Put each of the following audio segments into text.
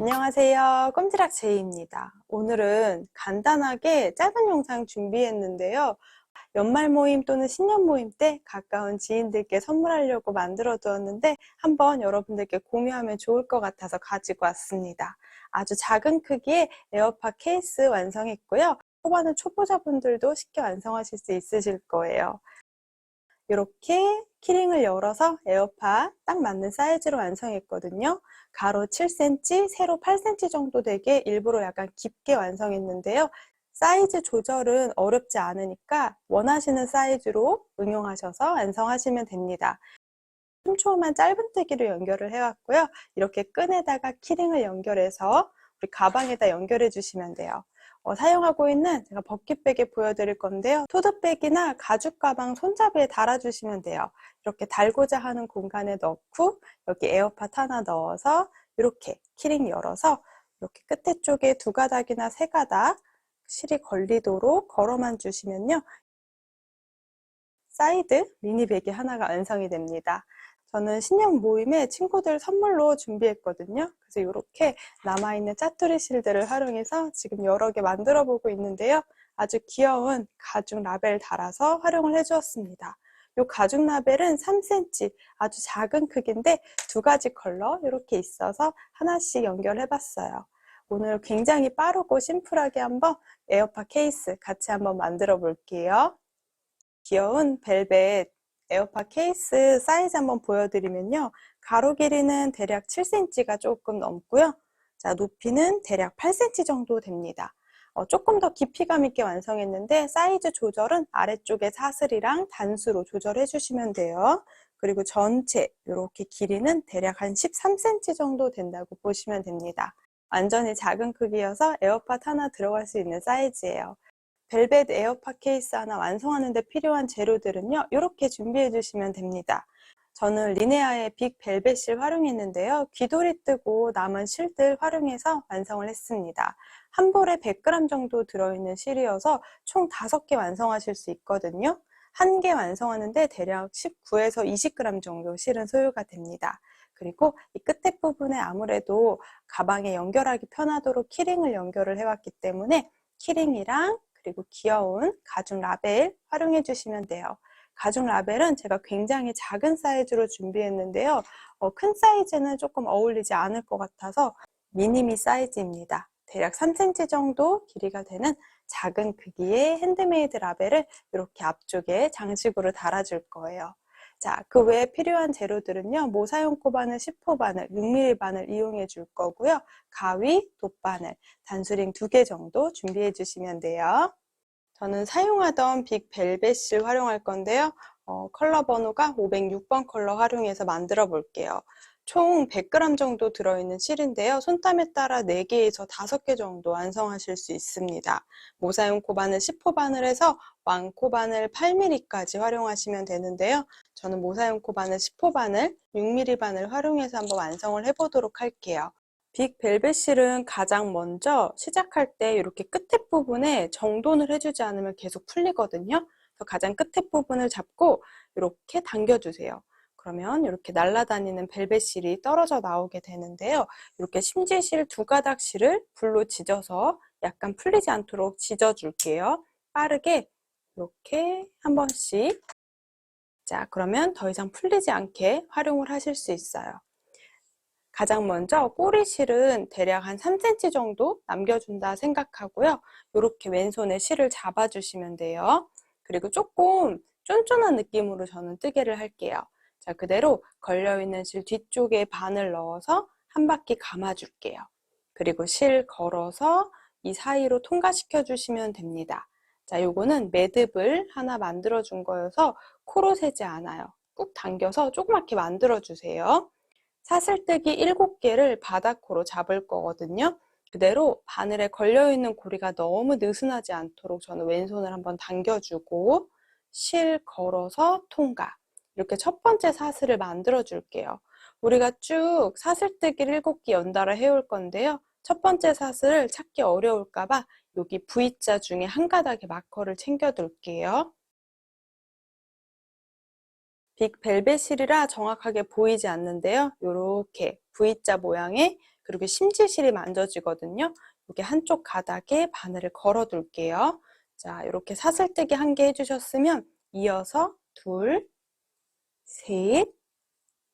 안녕하세요. 꼼지락 제이입니다. 오늘은 간단하게 짧은 영상 준비했는데요. 연말 모임 또는 신년 모임 때 가까운 지인들께 선물하려고 만들어 두었는데 한번 여러분들께 공유하면 좋을 것 같아서 가지고 왔습니다. 아주 작은 크기의 에어팟 케이스 완성했고요. 초반은 초보자분들도 쉽게 완성하실 수 있으실 거예요. 이렇게 키링을 열어서 에어팟 딱 맞는 사이즈로 완성했거든요. 가로 7cm, 세로 8cm 정도 되게 일부러 약간 깊게 완성했는데요. 사이즈 조절은 어렵지 않으니까 원하시는 사이즈로 응용하셔서 완성하시면 됩니다. 촘촘한 짧은뜨기로 연결을 해왔고요. 이렇게 끈에다가 키링을 연결해서 우리 가방에다 연결해 주시면 돼요. 어, 사용하고 있는 제가 버킷백에 보여드릴 건데요. 토드백이나 가죽 가방 손잡이에 달아주시면 돼요. 이렇게 달고자 하는 공간에 넣고 여기 에어팟 하나 넣어서 이렇게 키링 열어서 이렇게 끝에 쪽에 두 가닥이나 세 가닥 실이 걸리도록 걸어만 주시면요. 사이드 미니백이 하나가 완성이 됩니다. 저는 신년 모임에 친구들 선물로 준비했거든요. 그래서 이렇게 남아있는 짜투리 실들을 활용해서 지금 여러 개 만들어 보고 있는데요. 아주 귀여운 가죽 라벨 달아서 활용을 해주었습니다. 이 가죽 라벨은 3cm 아주 작은 크기인데 두 가지 컬러 이렇게 있어서 하나씩 연결해 봤어요. 오늘 굉장히 빠르고 심플하게 한번 에어팟 케이스 같이 한번 만들어 볼게요. 귀여운 벨벳 에어팟 케이스 사이즈 한번 보여드리면요. 가로 길이는 대략 7cm가 조금 넘고요. 자, 높이는 대략 8cm 정도 됩니다. 어, 조금 더 깊이감 있게 완성했는데 사이즈 조절은 아래쪽에 사슬이랑 단수로 조절해 주시면 돼요. 그리고 전체 이렇게 길이는 대략 한 13cm 정도 된다고 보시면 됩니다. 완전히 작은 크기여서 에어팟 하나 들어갈 수 있는 사이즈예요. 벨벳 에어팟 케이스 하나 완성하는 데 필요한 재료들은요. 이렇게 준비해 주시면 됩니다. 저는 리네아의 빅 벨벳 실 활용했는데요. 귀돌이 뜨고 남은 실들 활용해서 완성을 했습니다. 한 볼에 100g 정도 들어있는 실이어서 총 5개 완성하실 수 있거든요. 한 개 완성하는데 대략 19에서 20g 정도 실은 소요가 됩니다. 그리고 이 끝에 부분에 아무래도 가방에 연결하기 편하도록 키링을 연결을 해왔기 때문에 키링이랑 그리고 귀여운 가죽 라벨 활용해 주시면 돼요. 가죽 라벨은 제가 굉장히 작은 사이즈로 준비했는데요. 어, 큰 사이즈는 조금 어울리지 않을 것 같아서 미니미 사이즈입니다. 대략 3cm 정도 길이가 되는 작은 크기의 핸드메이드 라벨을 이렇게 앞쪽에 장식으로 달아줄 거예요. 자, 그 외에 필요한 재료들은요. 모사용 코바늘 10호 바늘, 6mm 바늘 이용해 줄 거고요. 가위, 돗바늘, 단수링 두개 정도 준비해 주시면 돼요. 저는 사용하던 빅 벨벳을 활용할 건데요. 어, 컬러 번호가 506번 컬러 활용해서 만들어 볼게요. 총 100g 정도 들어있는 실인데요. 손땀에 따라 4개에서 5개 정도 완성하실 수 있습니다. 모사용 코바늘 10호 바늘 에서 왕코 바늘 8mm까지 활용하시면 되는데요. 저는 모사용 코바늘 10호 바늘, 6mm 바늘 활용해서 한번 완성을 해보도록 할게요. 빅 벨벳 실은 가장 먼저 시작할 때 이렇게 끝에 부분에 정돈을 해주지 않으면 계속 풀리거든요. 가장 끝에 부분을 잡고 이렇게 당겨주세요. 그러면 이렇게 날아다니는 벨벳 실이 떨어져 나오게 되는데요. 이렇게 심지실 두 가닥 실을 불로 지져서 약간 풀리지 않도록 지져 줄게요. 빠르게 이렇게 한 번씩 자 그러면 더 이상 풀리지 않게 활용을 하실 수 있어요. 가장 먼저 꼬리실은 대략 한 3cm 정도 남겨준다 생각하고요. 이렇게 왼손에 실을 잡아주시면 돼요. 그리고 조금 쫀쫀한 느낌으로 저는 뜨개를 할게요. 자, 그대로 걸려있는 실 뒤쪽에 반을 넣어서 한 바퀴 감아줄게요. 그리고 실 걸어서 이 사이로 통과시켜 주시면 됩니다. 자, 요거는 매듭을 하나 만들어 준 거여서 코로 세지 않아요. 꾹 당겨서 조그맣게 만들어 주세요. 사슬뜨기 7개를 바닥코로 잡을 거거든요. 그대로 바늘에 걸려있는 고리가 너무 느슨하지 않도록 저는 왼손을 한번 당겨주고 실 걸어서 통과. 이렇게 첫 번째 사슬을 만들어 줄게요. 우리가 쭉 사슬뜨기를 7개 연달아 해올 건데요. 첫 번째 사슬을 찾기 어려울까봐 여기 V자 중에 한 가닥에 마커를 챙겨 둘게요. 빅 벨벳실이라 정확하게 보이지 않는데요. 이렇게 V자 모양의 그리고 심지실이 만져지거든요. 이렇게 한쪽 가닥에 바늘을 걸어 둘게요. 자, 이렇게 사슬뜨기 한 개 해주셨으면 이어서 둘, 셋,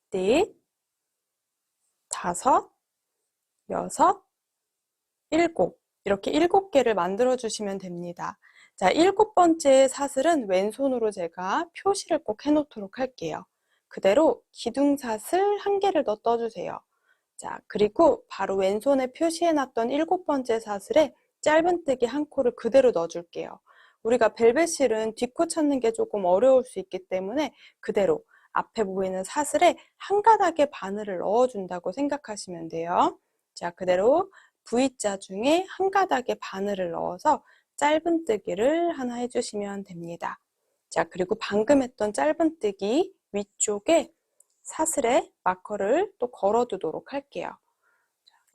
넷, 다섯, 여섯, 일곱. 이렇게 일곱 개를 만들어 주시면 됩니다. 자, 일곱 번째 사슬은 왼손으로 제가 표시를 꼭 해놓도록 할게요. 그대로 기둥사슬 한 개를 더 떠주세요. 자, 그리고 바로 왼손에 표시해놨던 일곱 번째 사슬에 짧은뜨기 한 코를 그대로 넣어줄게요. 우리가 벨벳실은 뒷코 찾는 게 조금 어려울 수 있기 때문에 그대로 앞에 보이는 사슬에 한 가닥의 바늘을 넣어준다고 생각하시면 돼요. 자, 그대로 V자 중에 한 가닥의 바늘을 넣어서 짧은뜨기를 하나 해주시면 됩니다. 자, 그리고 방금 했던 짧은뜨기 위쪽에 사슬에 마커를 또 걸어두도록 할게요.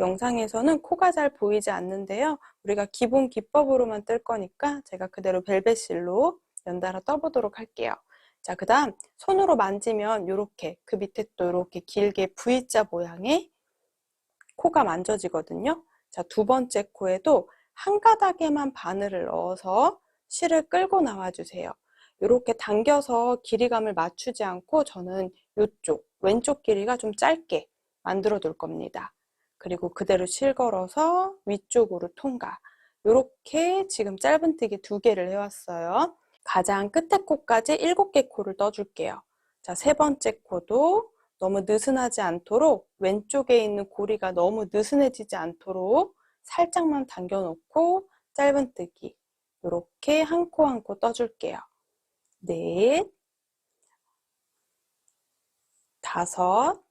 영상에서는 코가 잘 보이지 않는데요. 우리가 기본 기법으로만 뜰 거니까 제가 그대로 벨벳실로 연달아 떠보도록 할게요. 자, 그 다음 손으로 만지면 이렇게 그 밑에 또 이렇게 길게 V자 모양의 코가 만져지거든요. 자, 두 번째 코에도 한 가닥에만 바늘을 넣어서 실을 끌고 나와주세요. 이렇게 당겨서 길이감을 맞추지 않고 저는 이쪽 왼쪽 길이가 좀 짧게 만들어 둘 겁니다. 그리고 그대로 실 걸어서 위쪽으로 통과. 이렇게 지금 짧은뜨기 두 개를 해왔어요. 가장 끝에 코까지 일곱 개 코를 떠줄게요. 자, 세 번째 코도 너무 느슨하지 않도록 왼쪽에 있는 고리가 너무 느슨해지지 않도록 살짝만 당겨놓고 짧은뜨기 이렇게 한 코 한 코 떠줄게요. 넷, 다섯,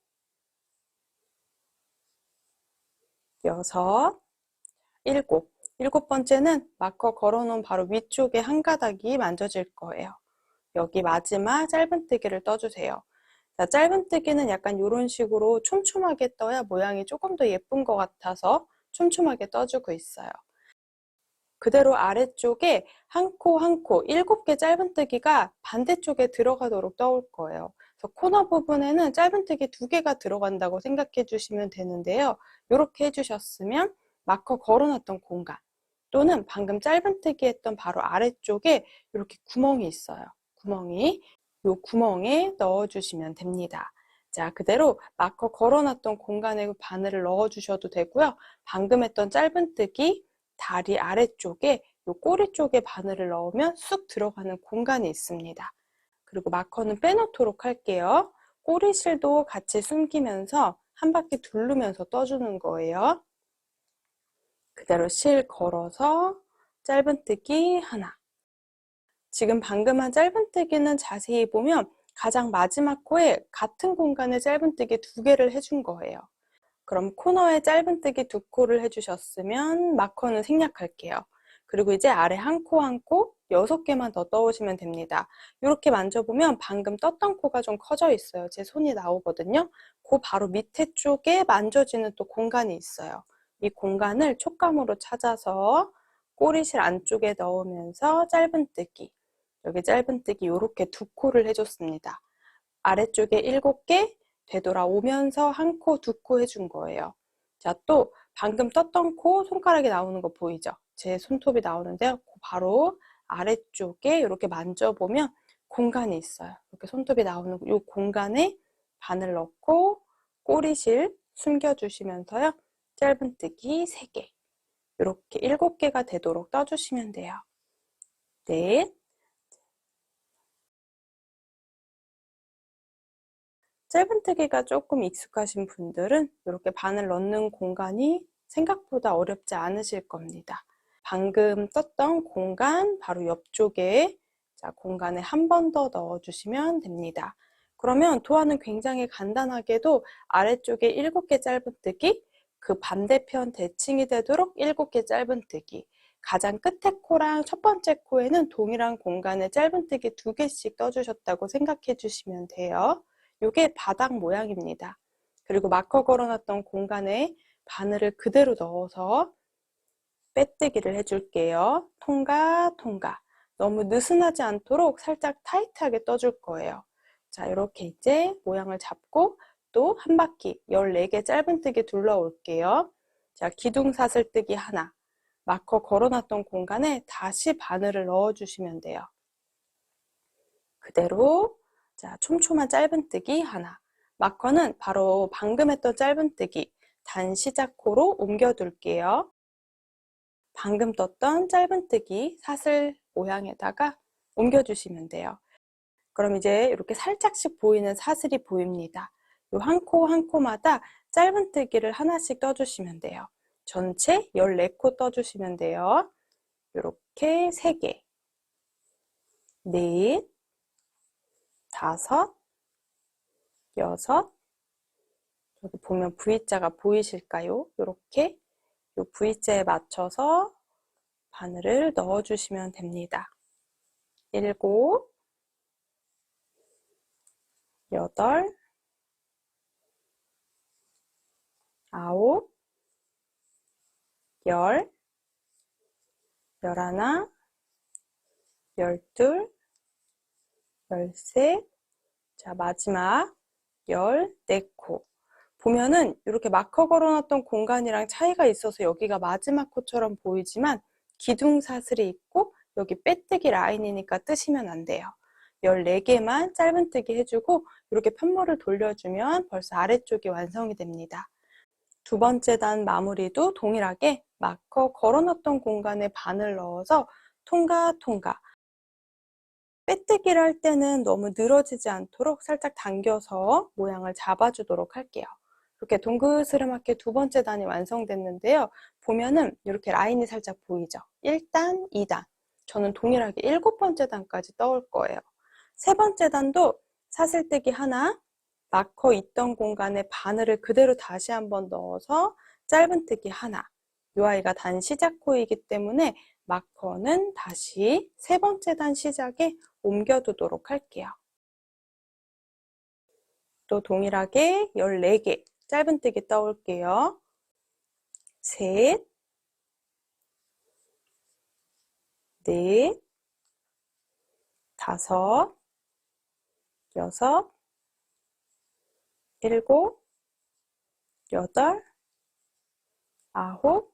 여섯, 일곱. 일곱 번째는 마커 걸어놓은 바로 위쪽에 한 가닥이 만져질 거예요. 여기 마지막 짧은뜨기를 떠주세요. 자, 짧은뜨기는 약간 이런 식으로 촘촘하게 떠야 모양이 조금 더 예쁜 것 같아서 촘촘하게 떠주고 있어요. 그대로 아래쪽에 한 코 한 코 일곱 개 짧은뜨기가 반대쪽에 들어가도록 떠올 거예요. 그래서 코너 부분에는 짧은뜨기 두 개가 들어간다고 생각해 주시면 되는데요. 이렇게 해주셨으면 마커 걸어놨던 공간 또는 방금 짧은뜨기 했던 바로 아래쪽에 이렇게 구멍이 있어요. 구멍이 이 구멍에 넣어주시면 됩니다. 자, 그대로 마커 걸어놨던 공간에 바늘을 넣어주셔도 되고요. 방금 했던 짧은뜨기 다리 아래쪽에 이 꼬리 쪽에 바늘을 넣으면 쑥 들어가는 공간이 있습니다. 그리고 마커는 빼놓도록 할게요. 꼬리실도 같이 숨기면서 한 바퀴 두르면서 떠주는 거예요. 그대로 실 걸어서 짧은뜨기 하나. 지금 방금 한 짧은뜨기는 자세히 보면 가장 마지막 코에 같은 공간에 짧은뜨기 두 개를 해준 거예요. 그럼 코너에 짧은뜨기 두 코를 해주셨으면 마커는 생략할게요. 그리고 이제 아래 한 코 한 코 여섯 개만 더 떠오시면 됩니다. 이렇게 만져보면 방금 떴던 코가 좀 커져 있어요. 제 손이 나오거든요. 그 바로 밑에 쪽에 만져지는 또 공간이 있어요. 이 공간을 촉감으로 찾아서 꼬리실 안쪽에 넣으면서 짧은뜨기 여기 짧은뜨기 이렇게 두 코를 해줬습니다. 아래쪽에 일곱 개 되돌아오면서 한 코, 두 코 해준 거예요. 자, 또 방금 떴던 코 손가락이 나오는 거 보이죠? 제 손톱이 나오는데요. 바로 아래쪽에 이렇게 만져보면 공간이 있어요. 이렇게 손톱이 나오는 이 공간에 바늘 넣고 꼬리실 숨겨주시면서요. 짧은뜨기 3개 이렇게 7개가 되도록 떠주시면 돼요. 넷 짧은뜨기가 조금 익숙하신 분들은 이렇게 바늘 넣는 공간이 생각보다 어렵지 않으실 겁니다. 방금 떴던 공간 바로 옆쪽에 자, 공간에 한 번 더 넣어주시면 됩니다. 그러면 도안은 굉장히 간단하게도 아래쪽에 7개 짧은뜨기, 그 반대편 대칭이 되도록 7개 짧은뜨기, 가장 끝에 코랑 첫 번째 코에는 동일한 공간에 짧은뜨기 두 개씩 떠주셨다고 생각해 주시면 돼요. 이게 바닥 모양입니다. 그리고 마커 걸어놨던 공간에 바늘을 그대로 넣어서 빼뜨기를 해줄게요. 통과, 통과. 너무 느슨하지 않도록 살짝 타이트하게 떠줄 거예요. 자, 이렇게 이제 모양을 잡고 또 한 바퀴 14개 짧은뜨기 둘러올게요. 자, 기둥 사슬뜨기 하나. 마커 걸어놨던 공간에 다시 바늘을 넣어주시면 돼요. 그대로 자 촘촘한 짧은뜨기 하나. 마커는 바로 방금 했던 짧은뜨기 단 시작코로 옮겨둘게요. 방금 떴던 짧은뜨기 사슬 모양에다가 옮겨주시면 돼요. 그럼 이제 이렇게 살짝씩 보이는 사슬이 보입니다. 이한코 한 코마다 짧은뜨기를 하나씩 떠주시면 돼요. 전체 14코 떠주시면 돼요. 이렇게 3개, 넷, 다섯, 여섯, 여기 보면 V자가 보이실까요? 이렇게 이 V자에 맞춰서 바늘을 넣어주시면 됩니다. 일곱, 여덟, 아홉, 열, 열하나, 열둘, 열셋, 자 마지막 열네 코. 보면은 이렇게 마커 걸어놨던 공간이랑 차이가 있어서 여기가 마지막 코처럼 보이지만 기둥 사슬이 있고 여기 빼뜨기 라인이니까 뜨시면 안 돼요. 14개만 짧은뜨기 해주고 이렇게 편모를 돌려주면 벌써 아래쪽이 완성이 됩니다. 두 번째 단 마무리도 동일하게 마커 걸어놨던 공간에 바늘 넣어서 통과 통과 빼뜨기를 할 때는 너무 늘어지지 않도록 살짝 당겨서 모양을 잡아주도록 할게요. 이렇게 동그스름하게 두 번째 단이 완성됐는데요. 보면은 이렇게 라인이 살짝 보이죠? 1단, 2단. 저는 동일하게 일곱 번째 단까지 떠올 거예요. 세 번째 단도 사슬뜨기 하나, 마커 있던 공간에 바늘을 그대로 다시 한번 넣어서 짧은뜨기 하나. 이 아이가 단 시작 코이기 때문에 마커는 다시 세 번째 단 시작에 옮겨두도록 할게요. 또 동일하게 14개 짧은뜨기 떠올게요. 셋, 넷, 다섯, 여섯, 일곱, 여덟, 아홉,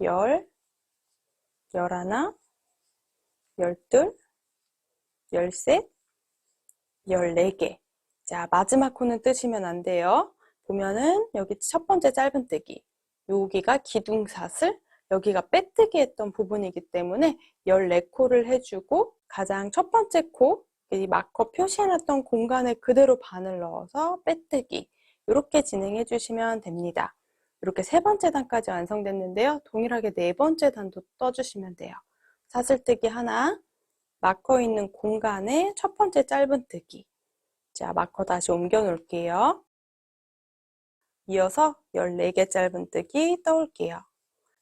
열, 열하나, 열둘, 열셋, 열네 개. 자, 마지막 코는 뜨시면 안 돼요. 보면은 여기 첫 번째 짧은뜨기, 여기가 기둥사슬, 여기가 빼뜨기 했던 부분이기 때문에 14코를 해주고 가장 첫 번째 코, 이 마커 표시해놨던 공간에 그대로 바늘 넣어서 빼뜨기 이렇게 진행해 주시면 됩니다. 이렇게 세 번째 단까지 완성됐는데요. 동일하게 네 번째 단도 떠주시면 돼요. 사슬뜨기 하나, 마커 있는 공간에 첫 번째 짧은뜨기 자, 마커 다시 옮겨 놓을게요. 이어서 14개 짧은뜨기 떠올게요.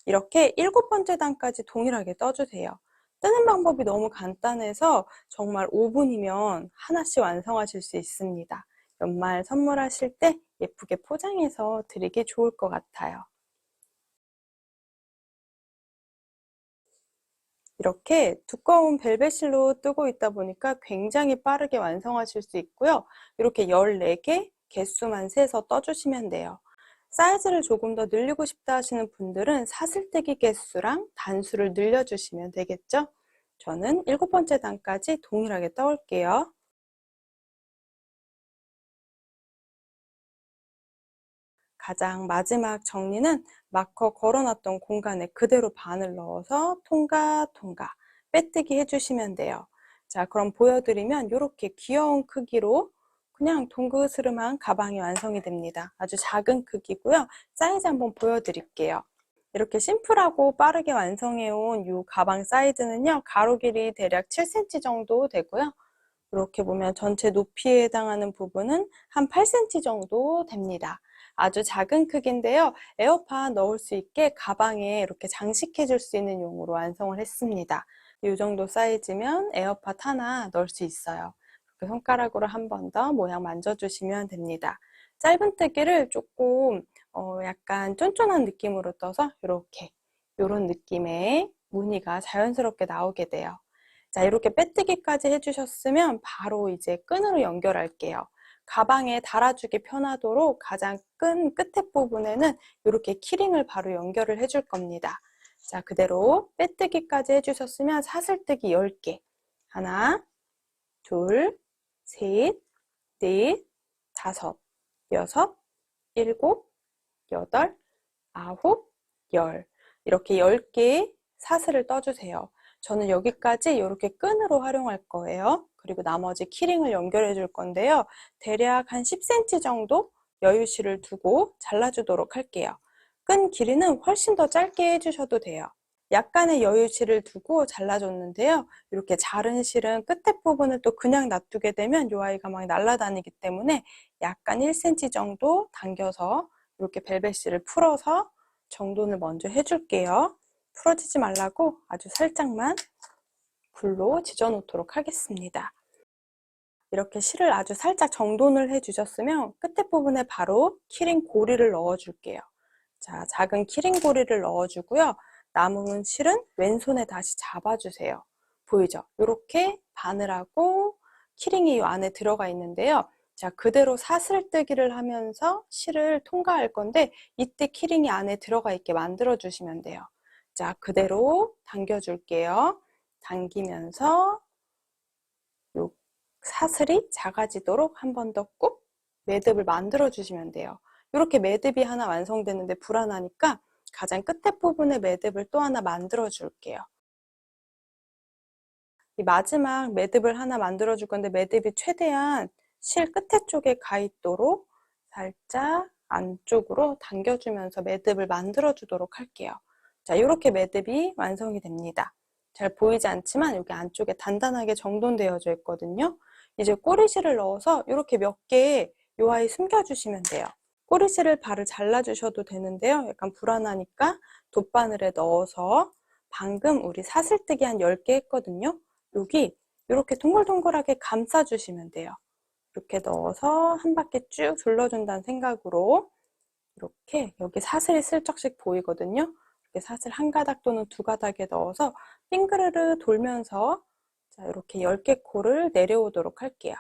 이렇게 일곱 번째 단까지 동일하게 떠주세요. 뜨는 방법이 너무 간단해서 정말 5분이면 하나씩 완성하실 수 있습니다. 연말 선물하실 때 예쁘게 포장해서 드리기 좋을 것 같아요. 이렇게 두꺼운 벨벳실로 뜨고 있다 보니까 굉장히 빠르게 완성하실 수 있고요. 이렇게 14개 개수만 세서 떠주시면 돼요. 사이즈를 조금 더 늘리고 싶다 하시는 분들은 사슬뜨기 개수랑 단수를 늘려주시면 되겠죠? 저는 일곱 번째 단까지 동일하게 떠올게요. 가장 마지막 정리는 마커 걸어놨던 공간에 그대로 바늘 넣어서 통과 통과 빼뜨기 해주시면 돼요. 자 그럼 보여드리면 이렇게 귀여운 크기로 그냥 동그스름한 가방이 완성이 됩니다. 아주 작은 크기고요. 사이즈 한번 보여드릴게요. 이렇게 심플하고 빠르게 완성해온 이 가방 사이즈는요. 가로 길이 대략 7cm 정도 되고요. 이렇게 보면 전체 높이에 해당하는 부분은 한 8cm 정도 됩니다. 아주 작은 크기인데요. 에어팟 넣을 수 있게 가방에 이렇게 장식해 줄 수 있는 용으로 완성을 했습니다. 이 정도 사이즈면 에어팟 하나 넣을 수 있어요. 이렇게 손가락으로 한 번 더 모양 만져주시면 됩니다. 짧은뜨기를 조금 어 약간 쫀쫀한 느낌으로 떠서 이렇게 이런 느낌의 무늬가 자연스럽게 나오게 돼요. 자 이렇게 빼뜨기까지 해주셨으면 바로 이제 끈으로 연결할게요. 가방에 달아주기 편하도록 가장 끈 끝에 부분에는 이렇게 키링을 바로 연결을 해줄 겁니다. 자, 그대로 빼뜨기까지 해주셨으면 사슬뜨기 10개. 하나, 둘, 셋, 넷, 다섯, 여섯, 일곱, 여덟, 아홉, 열. 이렇게 10개의 사슬을 떠주세요. 저는 여기까지 이렇게 끈으로 활용할 거예요. 그리고 나머지 키링을 연결해 줄 건데요. 대략 한 10cm 정도 여유실을 두고 잘라주도록 할게요. 끈 길이는 훨씬 더 짧게 해주셔도 돼요. 약간의 여유실을 두고 잘라줬는데요. 이렇게 자른 실은 끝에 부분을 또 그냥 놔두게 되면 이 아이가 막 날아다니기 때문에 약간 1cm 정도 당겨서 이렇게 벨벳 실을 풀어서 정돈을 먼저 해줄게요. 풀어지지 말라고 아주 살짝만 불로 지져 놓도록 하겠습니다. 이렇게 실을 아주 살짝 정돈을 해 주셨으면 끝에 부분에 바로 키링 고리를 넣어 줄게요. 자, 작은 키링 고리를 넣어 주고요. 남은 실은 왼손에 다시 잡아 주세요. 보이죠? 이렇게 바늘하고 키링이 이 안에 들어가 있는데요. 자, 그대로 사슬뜨기를 하면서 실을 통과할 건데 이때 키링이 안에 들어가 있게 만들어 주시면 돼요. 자, 그대로 당겨 줄게요. 당기면서 요 사슬이 작아지도록 한 번 더 꾹 매듭을 만들어 주시면 돼요. 이렇게 매듭이 하나 완성되는데 불안하니까 가장 끝에 부분에 매듭을 또 하나 만들어 줄게요. 이 마지막 매듭을 하나 만들어 줄 건데 매듭이 최대한 실 끝에 쪽에 가 있도록 살짝 안쪽으로 당겨주면서 매듭을 만들어 주도록 할게요. 자, 이렇게 매듭이 완성이 됩니다. 잘 보이지 않지만 여기 안쪽에 단단하게 정돈되어져 있거든요. 이제 꼬리실을 넣어서 이렇게 몇 개 요 아이 숨겨주시면 돼요. 꼬리실을 발을 잘라주셔도 되는데요. 약간 불안하니까 돗바늘에 넣어서 방금 우리 사슬뜨기 한 10개 했거든요. 여기 이렇게 동글동글하게 감싸주시면 돼요. 이렇게 넣어서 한 바퀴 쭉 둘러준다는 생각으로 이렇게 여기 사슬이 슬쩍씩 보이거든요. 이렇게 사슬 한 가닥 또는 두 가닥에 넣어서 빙그르르 돌면서 자, 이렇게 10개 코를 내려오도록 할게요.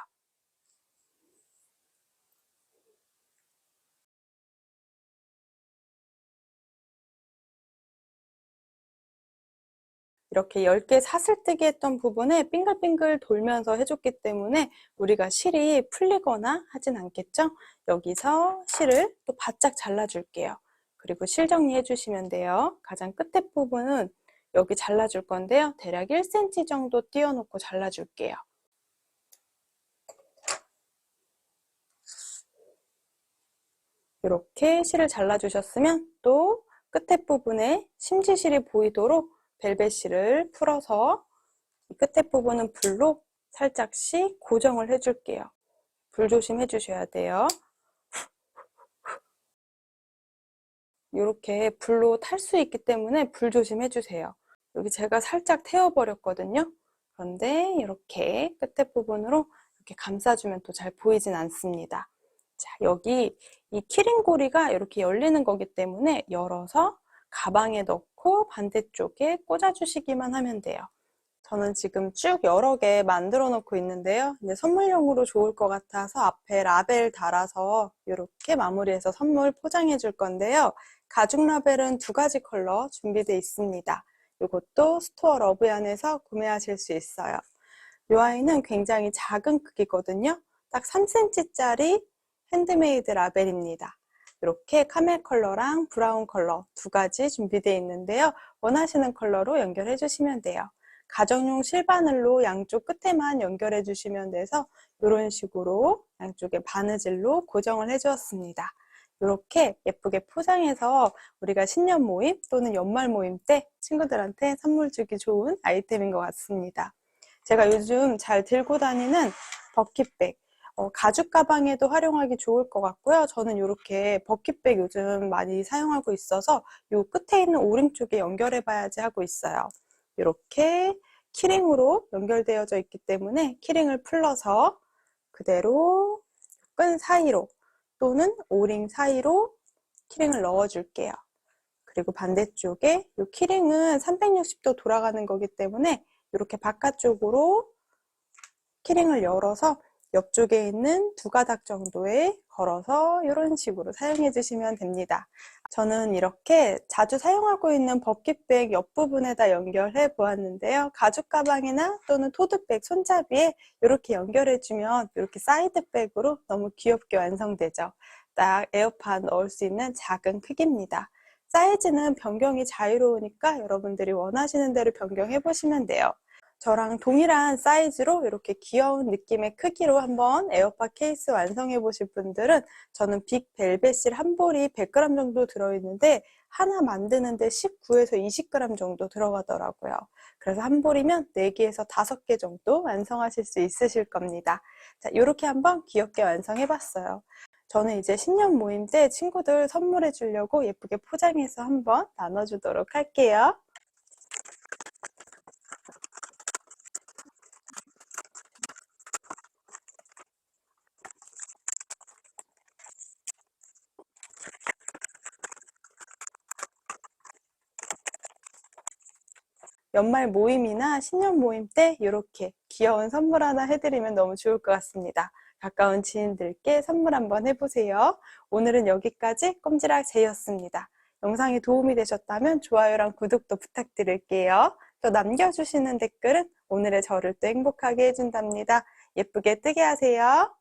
이렇게 10개 사슬뜨기 했던 부분에 빙글빙글 돌면서 해줬기 때문에 우리가 실이 풀리거나 하진 않겠죠? 여기서 실을 또 바짝 잘라줄게요. 그리고 실 정리해 주시면 돼요. 가장 끝에 부분은 여기 잘라줄 건데요. 대략 1cm 정도 띄워놓고 잘라줄게요. 이렇게 실을 잘라주셨으면 또 끝에 부분에 심지실이 보이도록 벨벳실을 풀어서 끝에 부분은 불로 살짝씩 고정을 해줄게요. 불 조심해 주셔야 돼요. 이렇게 불로 탈 수 있기 때문에 불 조심해 주세요. 여기 제가 살짝 태워버렸거든요. 그런데 이렇게 끝에 부분으로 이렇게 감싸주면 또 잘 보이진 않습니다. 자, 여기 이 키링고리가 이렇게 열리는 거기 때문에 열어서 가방에 넣고 반대쪽에 꽂아주시기만 하면 돼요. 저는 지금 쭉 여러 개 만들어 놓고 있는데요. 이제 선물용으로 좋을 것 같아서 앞에 라벨 달아서 이렇게 마무리해서 선물 포장해 줄 건데요. 가죽 라벨은 두 가지 컬러 준비되어 있습니다. 이것도 스토어 러브 안에서 구매하실 수 있어요. 이 아이는 굉장히 작은 크기거든요. 딱 3cm짜리 핸드메이드 라벨입니다. 이렇게 카멜 컬러랑 브라운 컬러 두 가지 준비되어 있는데요. 원하시는 컬러로 연결해 주시면 돼요. 가정용 실바늘로 양쪽 끝에만 연결해 주시면 돼서 이런 식으로 양쪽에 바느질로 고정을 해 주었습니다. 이렇게 예쁘게 포장해서 우리가 신년 모임 또는 연말 모임 때 친구들한테 선물 주기 좋은 아이템인 것 같습니다. 제가 요즘 잘 들고 다니는 버킷백 어, 가죽 가방에도 활용하기 좋을 것 같고요. 저는 이렇게 버킷백 요즘 많이 사용하고 있어서 이 끝에 있는 오링 쪽에 연결해 봐야지 하고 있어요. 이렇게 키링으로 연결되어져 있기 때문에 키링을 풀러서 그대로 끈 사이로 또는 오링 사이로 키링을 넣어 줄게요. 그리고 반대쪽에 이 키링은 360도 돌아가는 거기 때문에 이렇게 바깥쪽으로 키링을 열어서 옆쪽에 있는 두 가닥 정도에 걸어서 이런 식으로 사용해 주시면 됩니다. 저는 이렇게 자주 사용하고 있는 버킷백 옆부분에다 연결해 보았는데요. 가죽 가방이나 또는 토드백 손잡이에 이렇게 연결해 주면 이렇게 사이드백으로 너무 귀엽게 완성되죠. 딱 에어팟 넣을 수 있는 작은 크기입니다. 사이즈는 변경이 자유로우니까 여러분들이 원하시는 대로 변경해 보시면 돼요. 저랑 동일한 사이즈로 이렇게 귀여운 느낌의 크기로 한번 에어팟 케이스 완성해 보실 분들은 저는 빅 벨벳실 한 볼이 100g 정도 들어있는데 하나 만드는데 19에서 20g 정도 들어가더라고요. 그래서 한 볼이면 4개에서 5개 정도 완성하실 수 있으실 겁니다. 자, 이렇게 한번 귀엽게 완성해 봤어요. 저는 이제 신년 모임 때 친구들 선물해 주려고 예쁘게 포장해서 한번 나눠주도록 할게요. 연말 모임이나 신년 모임 때 이렇게 귀여운 선물 하나 해드리면 너무 좋을 것 같습니다. 가까운 지인들께 선물 한번 해보세요. 오늘은 여기까지 꼼지락 제이였습니다. 영상이 도움이 되셨다면 좋아요랑 구독도 부탁드릴게요. 또 남겨주시는 댓글은 오늘의 저를 또 행복하게 해준답니다. 예쁘게 뜨게 하세요.